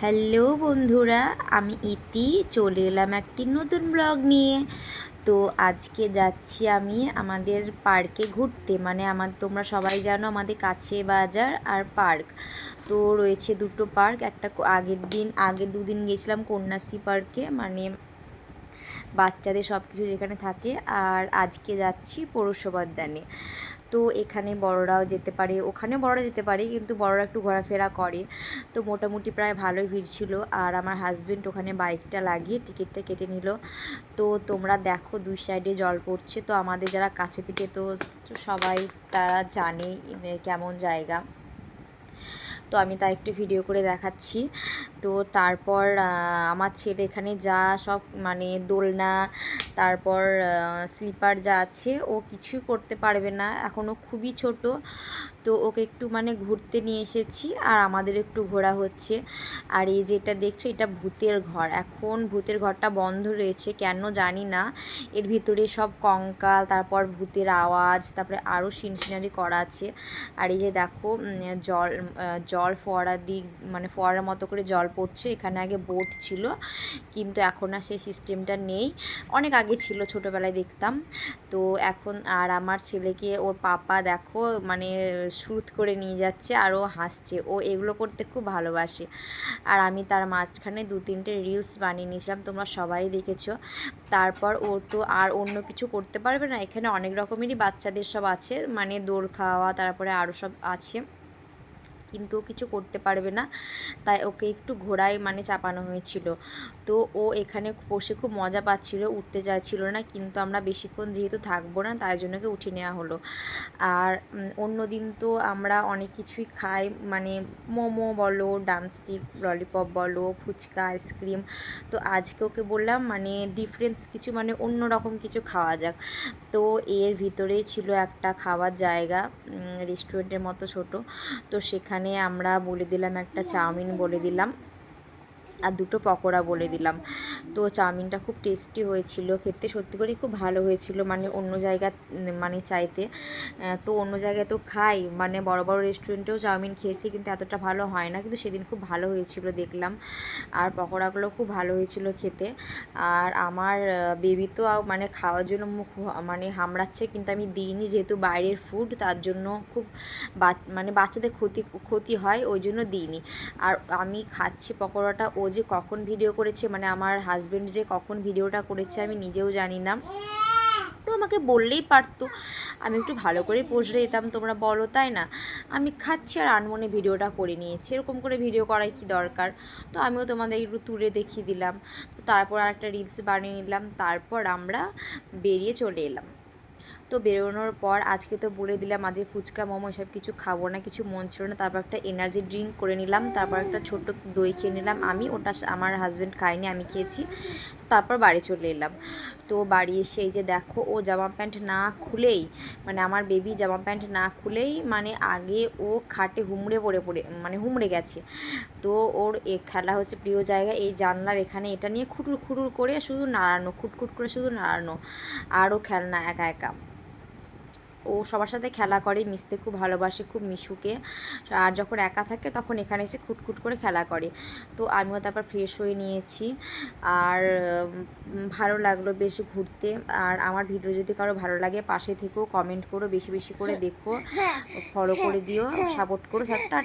Hello বন্ধুরা, আমি ইতি, চলে এলাম একটি নতুন ব্লগ নিয়ে। তো আজকে যাচ্ছি আমি আমাদের পার্কে ঘুরতে মানে আমার, তোমরা সবাই জানো আমাদের কাছে বাজার আর পার্ক। তো রয়েছে দুটো পার্ক, একটা আগের দিন আগের দুদিন গেছিলাম কন্যাশ্রী পার্কে মানে বাচ্চাদের সব কিছু যেখানে থাকে। আর আজকে যাচ্ছি পৌরসভাদ্যানে তো এখানে বড়রাও যেতে পারে, ওখানে বড়রা যেতে পারে কিন্তু বড়রা একটু ঘোরাফেরা করে। তো মোটামুটি প্রায় ভালোই ভিড় ছিল। আর আমার হাজব্যান্ড ওখানে বাইকটা লাগিয়ে টিকিটটা কেটে নিল। তো তোমরা দেখো দুই সাইডে জল পড়ছে। তো আমাদের যারা কাছে পিঠে তো তো সবাই তারা জানে কেমন জায়গা। তো আমি তা একটু ভিডিও করে দেখাচ্ছি। তো তারপর আমার ছেলে এখানে যা সব মানে দোলনা তারপর স্লিপার যা আছে ও কিছুই করতে পারবে না। এখনও খুবই ছোট তো ওকে একটু মানে ঘুরতে নিয়ে এসেছি আর আমাদের একটু ঘোরা হচ্ছে। আর এই যেটা দেখছ এটা ভূতের ঘর। এখন ভূতের ঘরটা বন্ধ রয়েছে কেন জানি না। এর ভিতরে সব কঙ্কাল তারপর ভূতের আওয়াজ তারপরে আরও সিন সিনারি করা আছে। আর এই যে দেখো জল আহ, জল ফোয়ারা দিক মানে ফোয়ারার মতো করে জল পড়ছে। এখানে আগে বোট ছিল, কিন্তু এখন আর সেই সিস্টেমটা নেই। অনেক আগে ছিল, ছোটোবেলায় দেখতাম। তো এখন আর আমার ছেলেকে ওর পাপা দেখো মানে শুট করে নিয়ে যাচ্ছে আর ও হাসছে। ও এগুলো করতে খুব ভালোবাসে। আর আমি তার মাঝখানে দু তিনটে রিলস বানিয়ে নিয়েছিলাম, তোমরা সবাই দেখেছ। তারপর ও তো আর অন্য কিছু করতে পারবে না। এখানে অনেক রকমেরই বাচ্চাদের সব আছে মানে দোল খাওয়া, তারপরে আরও সব আছে। কিন্তু ও কিছু করতে পারবে না। তাই ওকে একটু ঘোড়ায় মানে চাপানো হয়েছিল। তো ও এখানে বসে খুব মজা পাচ্ছিল, উঠতে চাইছিল না। কিন্তু আমরা বেশিক্ষণ যেহেতু থাকব না, তাই জন্য ওকে উঠিয়ে নেওয়া হলো। আর অন্য দিন তো আমরা অনেক কিছুই খাই। মানে মোমো বলো ডামস্টিক ললিপপ বলো, ফুচকা, আইসক্রিম। তো আজকে ওকে বললাম মানে ডিফারেন্স কিছু মানে অন্য রকম কিছু খাওয়া যাক। তো এর ভিতরেই ছিল একটা খাওয়ার জায়গা রেস্টুরেন্টের মতো ছোট। তো সেখানে আমরা বলে দিলাম একটা চাউমিন বলে দিলাম। আর দুটো পকোড়া বলে দিলাম। তো চাউমিনটা খুব টেস্টি হয়েছিল, খেতে সত্যি করে খুব ভালো হয়েছিল মানে অন্য জায়গা মানে চাইতে। তো অন্য জায়গায় তো খাই মানে বড় বড় রেস্টুরেন্টেও চাউমিন খেয়েছি, কিন্তু এতটা ভালো হয় না, কিন্তু সেদিন খুব ভালো হয়েছিল দেখলাম। আর পকোড়াগুলো খুব ভালো হয়েছিল খেতে। আর আমার বেবি তো মানে খাওয়ার জন্য মুখ মানে হামড়াচ্ছে, কিন্তু আমি দিইনি, যেহেতু বাইরের ফুড তার জন্য খুব মানে বাচ্চাদের ক্ষতি ক্ষতি হয়, ওই জন্য দিইনি। আর আমি খাচ্ছি পকোড়াটা ও যে কখন ভিডিও করেছে মানে আমার হাজব্যান্ড যে কখন ভিডিওটা করেছে, আমি নিজেও জানি না। তো আমাকে বললেই পারতো। আমি একটু ভালো করে পোষে দিতাম তোমরা বলো, তাই না? আমি খাচ্ছি আর আনমনে ভিডিওটা করে নিয়েছি। এরকম করে ভিডিও করাই কি দরকার? তো আমিও তোমাদের একটু তুলে দেখিয়ে দিলাম। তো তারপর আর একটা রিলস বানিয়ে নিলাম। তারপর আমরা বেরিয়ে চলে এলাম। তো বেরোনোর পর আজকে তো বলে দিলাম, আজকে ফুচকা, মোমো এসব কিছু খাব না, কিছু মন ছিল না। তারপর একটা এনার্জি ড্রিঙ্ক করে নিলাম, তারপর একটা ছোট্ট দই খেয়ে নিলাম। আমি ওটা আমার হাজব্যান্ড খায়নি, আমি খেয়েছি। তারপর বাড়ি চলে এলাম। তো বাড়ি এসে এই যে দেখো, ও জামা প্যান্ট না খুলেই মানে আমার বেবি জামা প্যান্ট না খুলেই মানে আগে ও খাটে হুমড়ে পড়ে পড়ে মানে হুমড়ে গেছে। তো ওর এ খেলা হচ্ছে প্রিয় জায়গা, এই জানলার এখানে এটা নিয়ে খুটুর খুটুর করে শুধু নাড়ানো, খুটখুট করে শুধু নাড়ানো। আরও খেলনা একা একা। ও সবার সাথে খেলা করে মিশতে খুব ভালোবাসে খুব মিশুকে। আর যখন একা থাকে তখন এখানে এসে খুটখুট করে খেলা করে। তো আমিও তারপর ফ্রেশ হয়ে নিয়েছি। আর ভালো লাগল বেশ ঘুরতে। আর আমার ভিডিও যদি কারও ভালো লাগে পাশে থেকেও কমেন্ট করো বেশি বেশি করে দেখো। ফলো করে দিও সাপোর্ট করো। সবটা